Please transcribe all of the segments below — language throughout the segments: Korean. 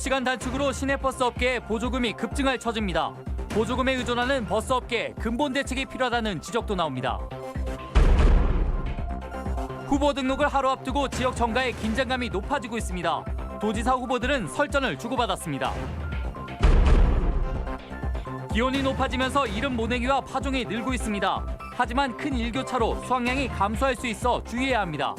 근로시간 단축으로 시내버스 업계의 보조금이 급증할 처지입니다. 보조금에 의존하는 버스 업계에 근본 대책이 필요하다는 지적도 나옵니다. 후보 등록을 하루 앞두고 지역 정가의 긴장감이 높아지고 있습니다. 도지사 후보들은 설전을 주고받았습니다. 기온이 높아지면서 이름 모내기와 파종이 늘고 있습니다. 하지만 큰 일교차로 수확량이 감소할 수 있어 주의해야 합니다.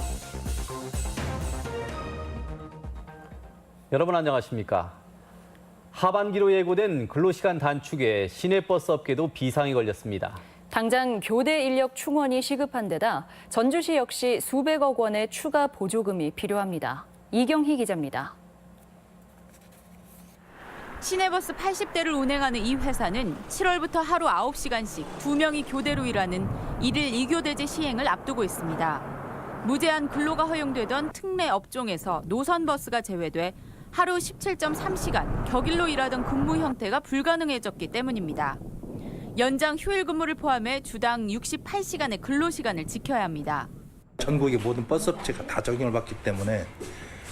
여러분 안녕하십니까? 하반기로 예고된 근로시간 단축에 시내버스 업계도 비상이 걸렸습니다. 당장 교대 인력 충원이 시급한 데다 전주시 역시 수백억 원의 추가 보조금이 필요합니다. 이경희 기자입니다. 시내버스 80대를 운행하는 이 회사는 7월부터 하루 9시간씩 두명이 교대로 일하는 일일 2교대제 시행을 앞두고 있습니다. 무제한 근로가 허용되던 특례 업종에서 노선버스가 제외돼 하루 17.3시간 격일로 일하던 근무 형태가 불가능해졌기 때문입니다. 연장 휴일 근무를 포함해 주당 68시간의 근로 시간을 지켜야 합니다. 전국의 모든 버스 업체가 다 적용을 받기 때문에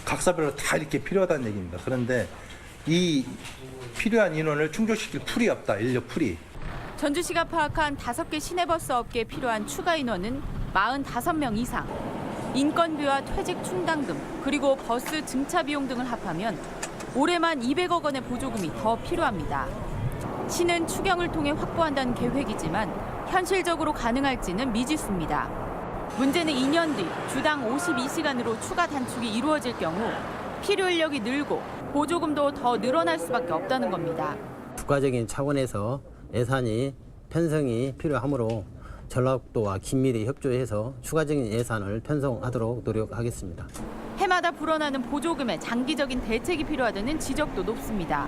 각사별로 다 이렇게 필요하다는 얘기입니다. 그런데 이 필요한 인원을 충족시킬 풀이 없다, 인력 풀이. 전주시가 파악한 5개 시내버스 업계에 필요한 추가 인원은 45명 이상. 인건비와 퇴직 충당금, 그리고 버스 증차 비용 등을 합하면 올해만 200억 원의 보조금이 더 필요합니다. 시는 추경을 통해 확보한다는 계획이지만 현실적으로 가능할지는 미지수입니다. 문제는 2년 뒤 주당 52시간으로 추가 단축이 이루어질 경우 필요 인력이 늘고 보조금도 더 늘어날 수밖에 없다는 겁니다. 국가적인 차원에서 예산이 편성이 필요하므로 전라북도와 긴밀히 협조해서 추가적인 예산을 편성하도록 노력하겠습니다. 해마다 불어나는 보조금에 장기적인 대책이 필요하다는 지적도 높습니다.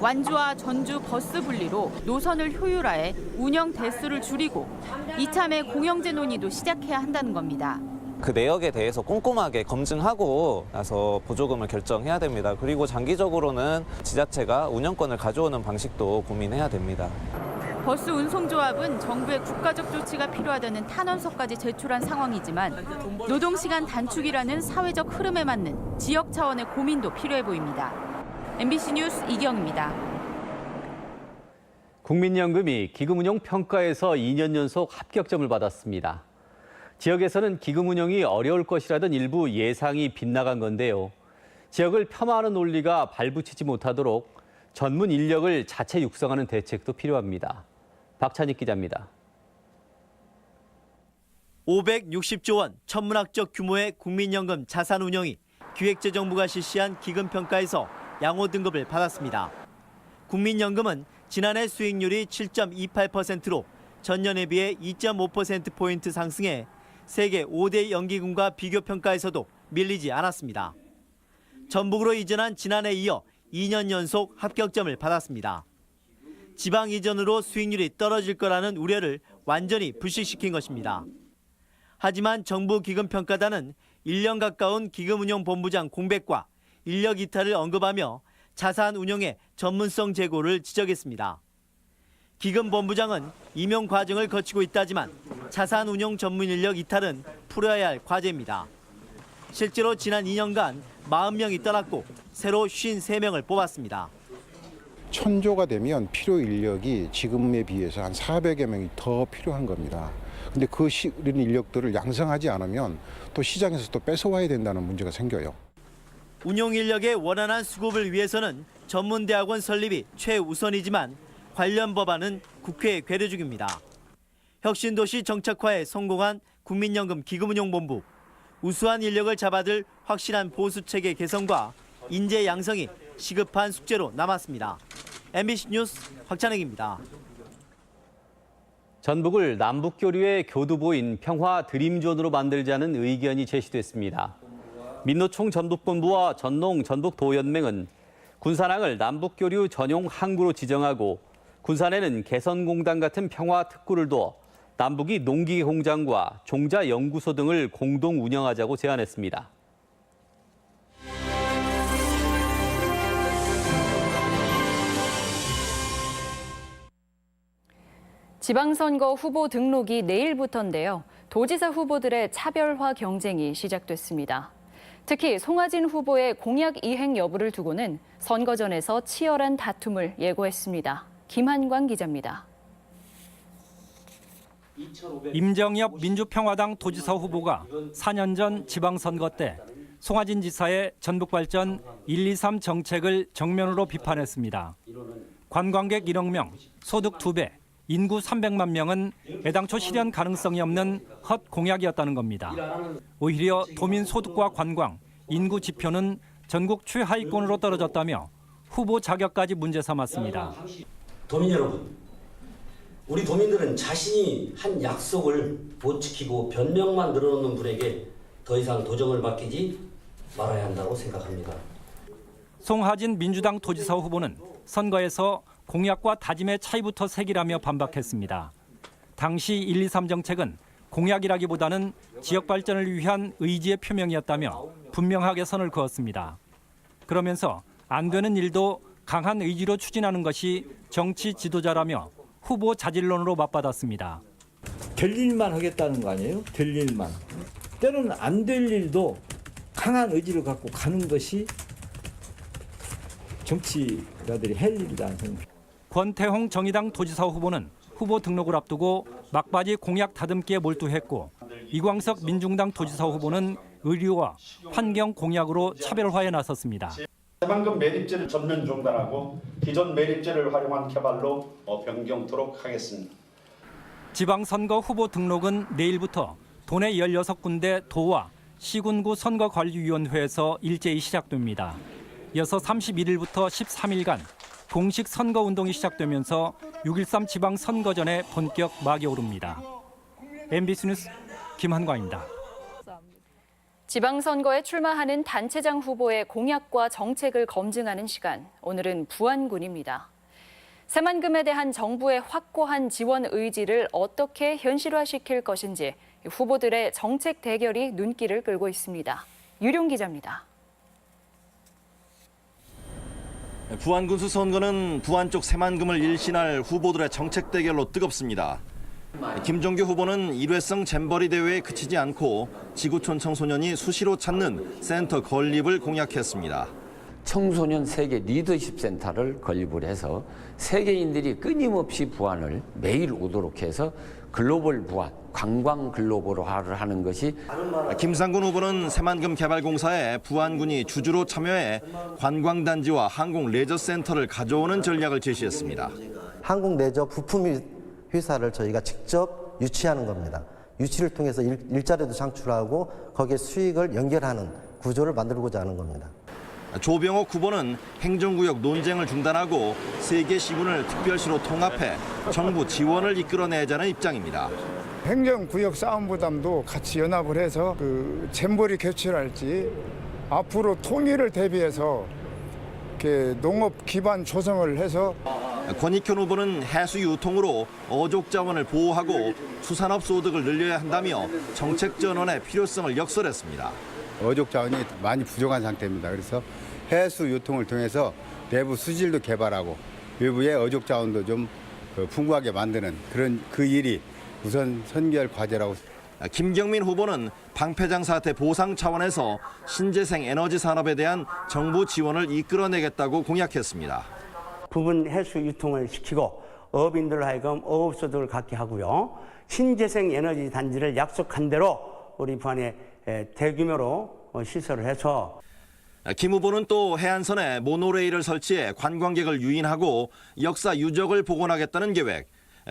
완주와 전주 버스 분리로 노선을 효율화해 운영 대수를 줄이고 이참에 공영제 논의도 시작해야 한다는 겁니다. 그 내역에 대해서 꼼꼼하게 검증하고 나서 보조금을 결정해야 됩니다. 그리고 장기적으로는 지자체가 운영권을 가져오는 방식도 고민해야 됩니다. 버스 운송조합은 정부의 국가적 조치가 필요하다는 탄원서까지 제출한 상황이지만 노동시간 단축이라는 사회적 흐름에 맞는 지역 차원의 고민도 필요해 보입니다. MBC 뉴스 이경입니다. 국민연금이 기금운용 평가에서 2년 연속 합격점을 받았습니다. 지역에서는 기금운용이 어려울 것이라던 일부 예상이 빗나간 건데요. 지역을 폄하하는 논리가 발붙이지 못하도록 전문 인력을 자체 육성하는 대책도 필요합니다. 박찬익 기자입니다. 560조 원 천문학적 규모의 국민연금 자산 운용이 기획재정부가 실시한 기금평가에서 양호 등급을 받았습니다. 국민연금은 지난해 수익률이 7.28%로 전년에 비해 2.5%포인트 상승해 세계 5대 연기금과 비교 평가에서도 밀리지 않았습니다. 전북으로 이전한 지난해 이어 2년 연속 합격점을 받았습니다. 지방 이전으로 수익률이 떨어질 거라는 우려를 완전히 불식시킨 것입니다. 하지만 정부 기금 평가단은 1년 가까운 기금운용본부장 공백과 인력 이탈을 언급하며 자산 운용의 전문성 제고를 지적했습니다. 기금본부장은 임용 과정을 거치고 있다지만 자산 운용 전문 인력 이탈은 풀어야 할 과제입니다. 실제로 지난 2년간 40명이 떠났고 새로 53명을 뽑았습니다. 천조가 되면 필요 인력이 지금에 비해서 한 400여 명이 더 필요한 겁니다. 근데 그 시- 이런 인력들을 양성하지 않으면 또 시장에서 또 뺏어와야 된다는 문제가 생겨요. 운용 인력의 원활한 수급을 위해서는 전문대학원 설립이 최우선이지만 관련 법안은 국회에 괴려 중입니다. 혁신도시 정착화에 성공한 국민연금 기금운용본부, 우수한 인력을 잡아들 확실한 보수 체계 개선과 인재 양성이 시급한 숙제로 남았습니다. MBC 뉴스 박찬혁입니다. 전북을 남북 교류의 교두보인 평화 드림존으로 만들자는 의견이 제시됐습니다. 민노총 전북본부와 전농 전북도연맹은 군산항을 남북 교류 전용 항구로 지정하고 군산에는 개선공단 같은 평화 특구를 두어 남북이 농기계 공장과 종자 연구소 등을 공동 운영하자고 제안했습니다. 지방선거 후보 등록이 내일부터인데요. 도지사 후보들의 차별화 경쟁이 시작됐습니다. 특히 송하진 후보의 공약 이행 여부를 두고는 선거전에서 치열한 다툼을 예고했습니다. 김한광 기자입니다. 임정엽 민주평화당 도지사 후보가 4년 전 지방선거 때 송하진 지사의 전북발전 1, 2, 3 정책을 정면으로 비판했습니다. 관광객 1억 명, 소득 2배, 인구 300만 명은 애당초 실현 가능성이 없는 헛 공약이었다는 겁니다. 오히려 도민 소득과 관광, 인구 지표는 전국 최하위권으로 떨어졌다며 후보 자격까지 문제 삼았습니다. 도민 여러분, 우리 도민들은 자신이 한 약속을 못 지키고 변명만 늘어놓는 분에게 더 이상 도정을 맡기지 말아야 한다고 생각합니다. 송하진 민주당 도지사 후보는 선거에서 공약과 다짐의 차이부터 색이라며 반박했습니다. 당시 1, 2, 3 정책은 공약이라기보다는 지역 발전을 위한 의지의 표명이었다며 분명하게 선을 그었습니다. 그러면서 안 되는 일도 강한 의지로 추진하는 것이 정치 지도자라며 후보 자질론으로 맞받았습니다. 될 일만 하겠다는 거 아니에요? 될 일만. 때로는 안 될 일도 강한 의지를 갖고 가는 것이 정치가들이 할 생각. 권태홍 정의당 도지사 후보는 후보 등록을 앞두고 막바지 공약 다듬기에 몰두했고 이광석 민중당 도지사 후보는 의료와 환경 공약으로 차별화에 나섰습니다. 새만금 매립제를 전면 중단하고 기존 매립제를 활용한 개발로 어, 변경토록 하겠습니다. 지방선거 후보 등록은 내일부터 도내 16군데 도와 시군구 선거관리위원회에서 일제히 시작됩니다. 이어서 31일부터 13일간 공식 선거 운동이 시작되면서 6.13 지방 선거전에 본격 막이 오릅니다. MBC 뉴스 김한광입니다. 지방선거에 출마하는 단체장 후보의 공약과 정책을 검증하는 시간. 오늘은 부안군입니다. 새만금에 대한 정부의 확고한 지원 의지를 어떻게 현실화시킬 것인지 후보들의 정책 대결이 눈길을 끌고 있습니다. 유룡 기자입니다. 부안군수 선거는 부안 쪽 새만금을 일신할 후보들의 정책 대결로 뜨겁습니다. 김종규 후보는 일회성 잼버리 대회에 그치지 않고 지구촌 청소년이 수시로 찾는 센터 건립을 공약했습니다. 청소년 세계 리더십 센터를 건립을 해서 세계인들이 끊임없이 부안을 매일 오도록 해서 글로벌 부안, 관광 글로벌화를 하는 것이 김상군 후보는 새만금 개발공사에 부안군이 주주로 참여해 관광단지와 항공 레저 센터를 가져오는 전략을 제시했습니다. 한국 레저 부품 회사를 저희가 직접 유치하는 겁니다. 유치를 통해서 일, 일자리도 창출하고 거기에 수익을 연결하는 구조를 만들고자 하는 겁니다. 조병옥 후보는 행정구역 논쟁을 중단하고 세계 시군을 특별시로 통합해 정부 지원을 이끌어내자는 입장입니다. 행정구역 싸움 부담도 같이 연합을 해서 그 잼버리 개최할지 앞으로 통일을 대비해서 이렇게 농업 기반 조성을 해서 권익현 후보는 해수 유통으로 어족 자원을 보호하고 수산업 소득을 늘려야 한다며 정책 전원의 필요성을 역설했습니다. 어족 자원이 많이 부족한 상태입니다. 그래서 해수 유통을 통해서 내부 수질도 개발하고 외부의 어족 자원도 좀 풍부하게 만드는 그런 그 일이 우선 선결 과제라고. 김경민 후보는 방패장 사태 보상 차원에서 신재생 에너지 산업에 대한 정부 지원을 이끌어내겠다고 공약했습니다. 부분 해수 유통을 시키고 어업인들 하여금 어업 소득을 갖게 하고요. 신재생 에너지 단지를 약속한 대로 우리 부안에 대규모로 시설을 해서 김 후보는 또 해안선에 모노레일을 설치해 관광객을 유인하고 역사 유적을 복원하겠다는 계획.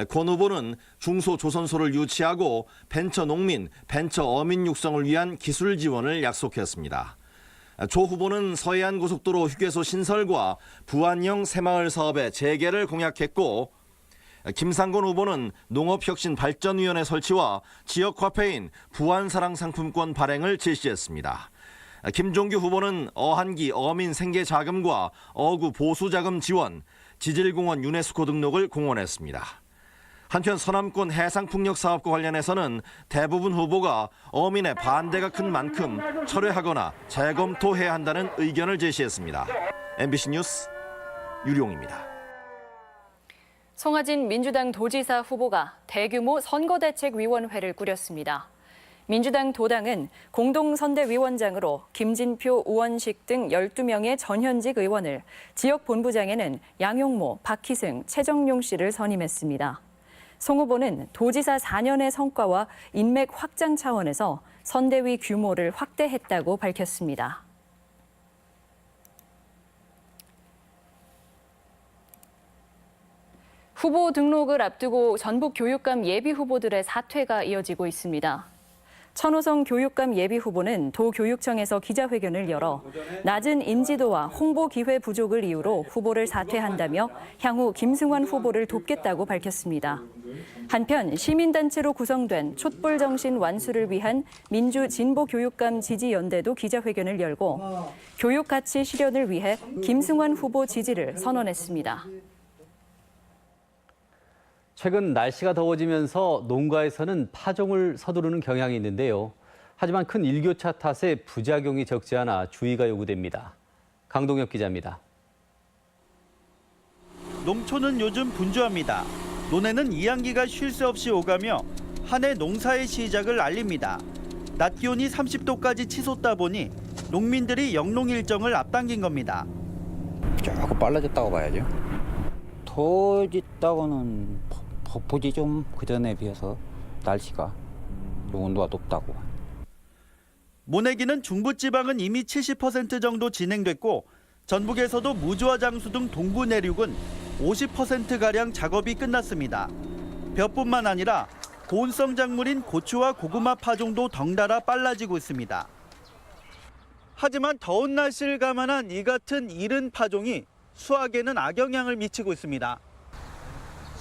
권 후보는 중소조선소를 유치하고 벤처 농민, 벤처 어민 육성을 위한 기술 지원을 약속했습니다. 조 후보는 서해안 고속도로 휴게소 신설과 부안형 새마을 사업의 재개를 공약했고 김상곤 후보는 농업혁신발전위원회 설치와 지역화폐인 부안사랑 상품권 발행을 제시했습니다. 김종규 후보는 어한기 어민 생계 자금과 어구 보수 자금 지원, 지질공원 유네스코 등록을 공언했습니다. 한편 서남권 해상풍력 사업과 관련해서는 대부분 후보가 어민의 반대가 큰 만큼 철회하거나 재검토해야 한다는 의견을 제시했습니다. MBC 뉴스 유룡입니다. 송하진 민주당 도지사 후보가 대규모 선거대책위원회를 꾸렸습니다. 민주당 도당은 공동선대위원장으로 김진표, 우원식 등 12명의 전현직 의원을, 지역 본부장에는 양용모, 박희승, 최정용 씨를 선임했습니다. 송 후보는 도지사 4년의 성과와 인맥 확장 차원에서 선대위 규모를 확대했다고 밝혔습니다. 후보 등록을 앞두고 전북 교육감 예비 후보들의 사퇴가 이어지고 있습니다. 천호성 교육감 예비 후보는 도교육청에서 기자회견을 열어 낮은 인지도와 홍보 기회 부족을 이유로 후보를 사퇴한다며 향후 김승환 후보를 돕겠다고 밝혔습니다. 한편 시민단체로 구성된 촛불 정신 완수를 위한 민주 진보 교육감 지지연대도 기자회견을 열고 교육 가치 실현을 위해 김승환 후보 지지를 선언했습니다. 최근 날씨가 더워지면서 농가에서는 파종을 서두르는 경향이 있는데요. 하지만 큰 일교차 탓에 부작용이 적지 않아 주의가 요구됩니다. 강동혁 기자입니다. 농촌은 요즘 분주합니다. 논에는 이양기가 쉴 새 없이 오가며 한 해 농사의 시작을 알립니다. 낮 기온이 30도까지 치솟다 보니 농민들이 영농 일정을 앞당긴 겁니다. 조금 빨라졌다고 봐야죠. 더졌다고는 보지 좀 그전에 비해서 날씨가 좀 온도가 높다고. 모내기는 중부지방은 이미 70% 정도 진행됐고 전북에서도 무주와 장수 등 동부 내륙은 50%가량 작업이 끝났습니다. 벼뿐만 아니라 고온성 작물인 고추와 고구마 파종도 덩달아 빨라지고 있습니다. 하지만 더운 날씨를 감안한 이 같은 이른 파종이 수확에는 악영향을 미치고 있습니다.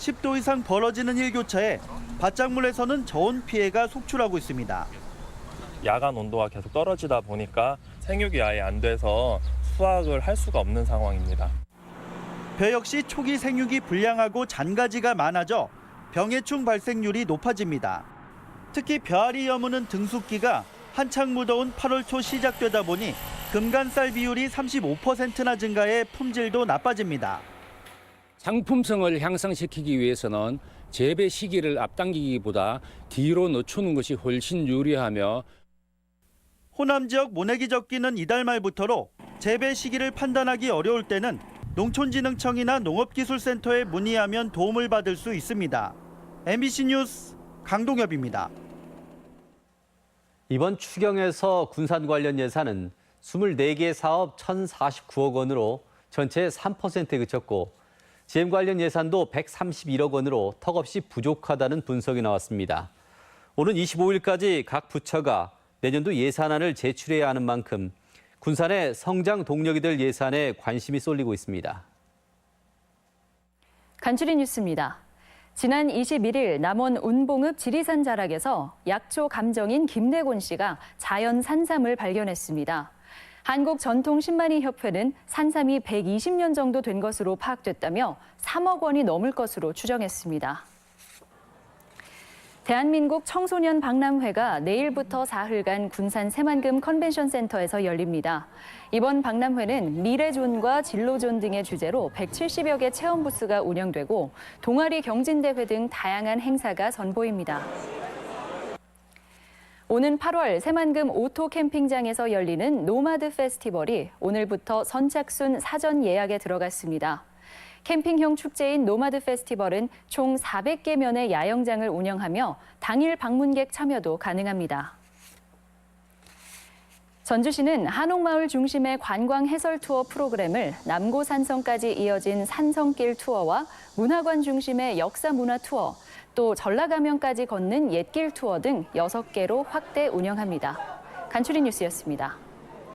10도 이상 벌어지는 일교차에 밭작물에서는 저온 피해가 속출하고 있습니다. 야간 온도가 계속 떨어지다 보니까 생육이 아예 안 돼서 수확을 할 수가 없는 상황입니다. 벼 역시 초기 생육이 불량하고 잔가지가 많아져 병해충 발생률이 높아집니다. 특히 벼알이 여무는 등숙기가 한창 무더운 8월 초 시작되다 보니 금간쌀 비율이 35%나 증가해 품질도 나빠집니다. 상품성을 향상시키기 위해서는 재배 시기를 앞당기기보다 뒤로 늦추는 것이 훨씬 유리하며 호남 지역 모내기 적기는 이달 말부터로 재배 시기를 판단하기 어려울 때는 농촌진흥청이나 농업기술센터에 문의하면 도움을 받을 수 있습니다. MBC 뉴스 강동엽입니다. 이번 추경에서 군산 관련 예산은 24개 사업 1,049억 원으로 전체 3%에 그쳤고 GM 관련 예산도 131억 원으로 턱없이 부족하다는 분석이 나왔습니다. 오는 25일까지 각 부처가 내년도 예산안을 제출해야 하는 만큼 군산의 성장 동력이 될 예산에 관심이 쏠리고 있습니다. 간추린 뉴스입니다. 지난 21일 남원 운봉읍 지리산 자락에서 약초 감정인 김대곤 씨가 자연 산삼을 발견했습니다. 한국 전통신만이협회는 산삼이 120년 정도 된 것으로 파악됐다며 3억 원이 넘을 것으로 추정했습니다. 대한민국 청소년 박람회가 내일부터 사흘간 군산 새만금 컨벤션 센터에서 열립니다. 이번 박람회는 미래존과 진로존 등의 주제로 170여 개 체험 부스가 운영되고 동아리 경진대회 등 다양한 행사가 선보입니다. 오는 8월 새만금 오토 캠핑장에서 열리는 노마드 페스티벌이 오늘부터 선착순 사전 예약에 들어갔습니다. 캠핑형 축제인 노마드 페스티벌은 총 400개 면의 야영장을 운영하며 당일 방문객 참여도 가능합니다. 전주시는 한옥마을 중심의 관광 해설 투어 프로그램을 남고산성까지 이어진 산성길 투어와 문화관 중심의 역사 문화 투어, 또 전라가면까지 걷는 옛길 투어 등 6개로 확대 운영합니다. 간추린 뉴스였습니다.